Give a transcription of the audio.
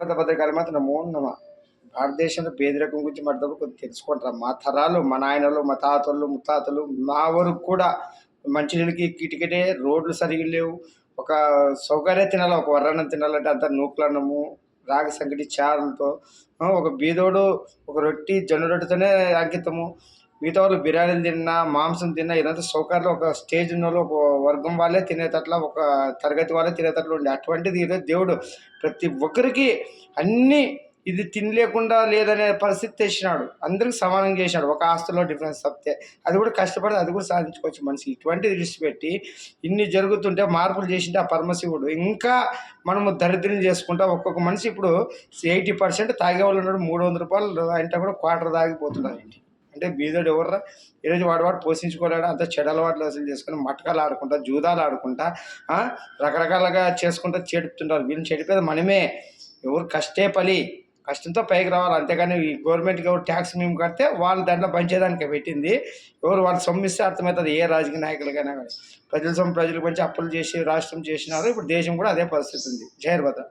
పత్రికలు మాత్రం నమో నమ భారతదేశంలో పేదరికం గురించి మాట్లాడప్పుడు కొద్దిగా తెలుసుకుంటారు? మా తరాలు మా నాయనలు మా తాతలు ముత్తాతలు మా వరకు కూడా మంచినీళ్ళకి కిటికటే రోడ్లు సరిగా లేవు. ఒక సౌకర్యం తినాలి? ఒక వర్రన్నం తినాలంటే అంత నూకలన్నము రాగి సంగటి చారంతో ఒక బీదోడు ఒక రొట్టి జొన్న రొట్టెతోనే అంకితము. మిగతా వాళ్ళు బిర్యానీ తిన్నా మాంసం తిన్నా ఇదంతా సౌకర్యాలు ఒక స్టేజ్ ఉన్న వాళ్ళు ఒక వర్గం వాళ్ళే తినేటట్ల ఒక తరగతి వాళ్ళే తినేటట్లు ఉండే. అటువంటిది దేవుడు ప్రతి ఒక్కరికి అన్నీ ఇది తినలేకుండా లేదనే పరిస్థితి తెచ్చినాడు. అందరికి సమానం చేసినాడు ఒక ఆస్తులో డిఫరెన్స్ తప్పితే అది కూడా కష్టపడి అది కూడా సాధించుకోవచ్చు మనిషి ఇటువంటిది పెట్టి ఇన్ని జరుగుతుంటే మార్పులు చేసింటే ఆ పరమశివుడు. ఇంకా మనము దరిద్రం చేసుకుంటా ఒక్కొక్క మనిషి ఇప్పుడు ఎయిటీ పర్సెంట్ తాగే వాళ్ళు ఉన్నాడు. మూడు వందల రూపాయలు అంటే కూడా క్వార్టర్ తాగిపోతున్నారు ఏంటి అంటే బీదోడు ఎవర్రా? ఈరోజు వాడు వాడు పోషించుకోలేడు అంత చెడు అలవాట్లు అసలు చేసుకుని మటకాలు ఆడుకుంటా జూదాలు ఆడుకుంటా రకరకాలుగా చేసుకుంటా చెడుపుతుంటారు వీళ్ళని చెడిపేది మనమే. ఎవరు కష్టే పలి కష్టంతో పైకి రావాలి. అంతేగాని ఈ గవర్నమెంట్కి ఎవరు ట్యాక్స్ మేము కడితే వాళ్ళు దాంట్లో పంచేదానికి పెట్టింది. ఎవరు వాళ్ళు సొమ్మిస్తే అర్థమవుతుంది ఏ రాజకీయ నాయకులకైనా కానీ. ప్రజల సొమ్ము ప్రజలకు పంచి అప్పులు చేసి రాష్ట్రం చేసినారు. ఇప్పుడు దేశం కూడా అదే పరిస్థితి ఉంది. జయర్భద్ర